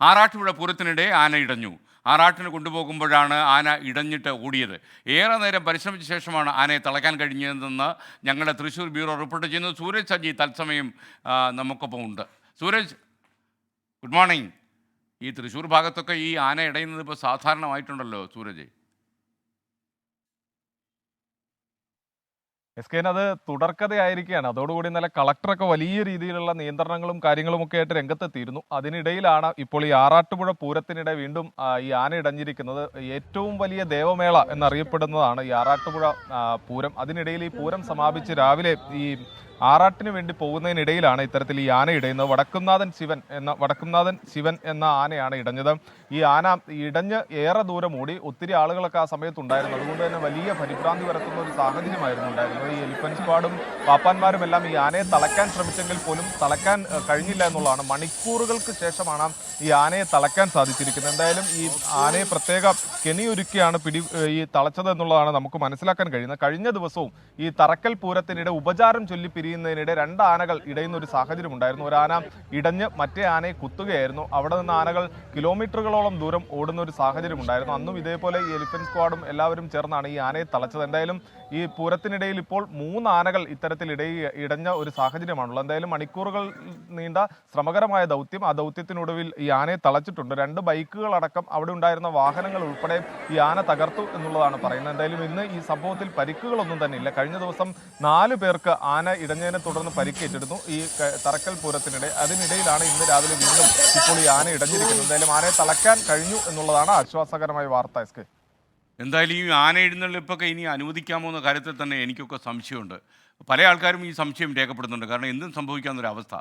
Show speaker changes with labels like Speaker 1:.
Speaker 1: ആറാട്ടുപുഴ പൂരത്തിനിടെ ആന ഇടഞ്ഞു. ആറാട്ടിന് കൊണ്ടുപോകുമ്പോഴാണ് ആന ഇടഞ്ഞിട്ട് ഓടിയത്. ഏറെ നേരം പരിശ്രമിച്ച ശേഷമാണ് ആനയെ തളയ്ക്കാൻ കഴിഞ്ഞതെന്ന് ഞങ്ങളുടെ തൃശ്ശൂർ ബ്യൂറോ റിപ്പോർട്ട് ചെയ്യുന്നത് സൂരജ് സജി തത്സമയം നമുക്കൊപ്പം ഉണ്ട്. Sooraj good morning. ഈ തൃശ്ശൂർ ഭാഗത്തൊക്കെ ഈ ആന ഇടയുന്നത് ഇപ്പോൾ സാധാരണമായിട്ടുണ്ടല്ലോ സൂരജ്.
Speaker 2: എസ് കെൻ അത് തുടർക്കഥയായിരിക്കുകയാണ്. അതോടുകൂടി ഇന്നലെ കളക്ടറൊക്കെ വലിയ രീതിയിലുള്ള നിയന്ത്രണങ്ങളും കാര്യങ്ങളും ഒക്കെ ആയിട്ട് രംഗത്തെത്തിയിരുന്നു. അതിനിടയിലാണ് ഇപ്പോൾ ഈ ആറാട്ടുപുഴ പൂരത്തിനിടെ വീണ്ടും ഈ ആന ഇടഞ്ഞിരിക്കുന്നത്. ഏറ്റവും വലിയ ദേവമേള എന്നറിയപ്പെടുന്നതാണ് ഈ ആറാട്ടുപുഴ പൂരം. അതിനിടയിൽ ഈ പൂരം സമാപിച്ച് രാവിലെ ഈ ആറാട്ടിന് വേണ്ടി പോകുന്നതിനിടയിലാണ് ഇത്തരത്തിൽ ഈ ആന ഇടയുന്നത്. വടക്കുംനാഥൻ ശിവൻ എന്ന വടക്കുംനാഥൻ ശിവൻ എന്ന ആനയാണ് ഇടഞ്ഞത്. ഈ ആന ഇടഞ്ഞ് ഏറെ ദൂരം ഓടി ഒത്തിരി ആളുകളൊക്കെ ആ സമയത്ത് ഉണ്ടായിരുന്നു. അതുകൊണ്ട് തന്നെ വലിയ പരിഭ്രാന്തി വരത്തുന്ന ഒരു സാഹചര്യമായിരുന്നു ഉണ്ടായിരുന്നത്. ഈ എലിഫൻസ് സ്ക്വാഡും പാപ്പാന്മാരും എല്ലാം ഈ ആനയെ തളയ്ക്കാൻ ശ്രമിച്ചെങ്കിൽ പോലും തളയ്ക്കാൻ കഴിഞ്ഞില്ല എന്നുള്ളതാണ്. മണിക്കൂറുകൾക്ക് ശേഷമാണ് ഈ ആനയെ തളയ്ക്കാൻ സാധിച്ചിരിക്കുന്നത്. എന്തായാലും ഈ ആനയെ പ്രത്യേക കെണിയൊരുക്കിയാണ് പിടി ഈ തളച്ചത് എന്നുള്ളതാണ് നമുക്ക് മനസ്സിലാക്കാൻ കഴിയുന്നത്. കഴിഞ്ഞ ദിവസവും ഈ തറക്കൽ പൂരത്തിനിടെ ഉപചാരം ചൊല്ലി പിരിയുന്നതിനിടെ രണ്ട് ആനകൾ ഇടയുന്ന ഒരു സാഹചര്യം ഉണ്ടായിരുന്നു. ഒരു ആന ഇടഞ്ഞ് മറ്റേ ആനയെ കുത്തുകയായിരുന്നു. അവിടെ നിന്ന് ആനകൾ കിലോമീറ്ററുകളോളം ദൂരം ഓടുന്ന ഒരു സാഹചര്യം ഉണ്ടായിരുന്നു. അന്നും ഇതേപോലെ ഈ എലിഫന്റ് സ്ക്വാഡും എല്ലാവരും ചേർന്നാണ് ഈ ആനയെ തളച്ചത്. എന്തായാലും ഈ പൂരത്തിനിടയിൽ ഇപ്പോൾ മൂന്ന് ആനകൾ ഇത്തരത്തിൽ ഇടയ ഇടഞ്ഞ ഒരു സാഹചര്യമാണുള്ളത്. എന്തായാലും മണിക്കൂറുകൾ നീണ്ട ശ്രമകരമായ ദൗത്യം. ആ ദൗത്യത്തിനൊടുവിൽ ഈ ആനയെ തളച്ചിട്ടുണ്ട്. രണ്ട് ബൈക്കുകളടക്കം അവിടെ ഉണ്ടായിരുന്ന വാഹനങ്ങൾ ഉൾപ്പെടെ ഈ ആന തകർത്തു എന്നുള്ളതാണ് പറയുന്നത്. എന്തായാലും ഇന്ന് ഈ സംഭവത്തിൽ പരിക്കുകളൊന്നും തന്നെ ഇല്ല. കഴിഞ്ഞ ദിവസം നാല് പേർക്ക് ആന ഇടഞ്ഞതിനെ തുടർന്ന് പരിക്കേറ്റിരുന്നു. ഈ തറക്കൽ പൂരത്തിനിടെ അതിനിടയിലാണ് ഇന്ന് രാവിലെ വീണ്ടും ഇപ്പോൾ ഈ ആന ഇടഞ്ഞിരിക്കുന്നത്. എന്തായാലും ആനയെ തളയ്ക്കാൻ കഴിഞ്ഞു എന്നുള്ളതാണ് ആശ്വാസകരമായ വാർത്ത എസ് കെ.
Speaker 1: എന്തായാലും ഈ ആന എഴുന്നള്ളിപ്പൊക്കെ ഇനി അനുവദിക്കാമോ എന്ന കാര്യത്തിൽ തന്നെ എനിക്കൊക്കെ സംശയമുണ്ട്. പല ആൾക്കാരും ഈ സംശയം രേഖപ്പെടുത്തുന്നുണ്ട് കാരണം എന്തും സംഭവിക്കാവുന്നൊരവസ്ഥ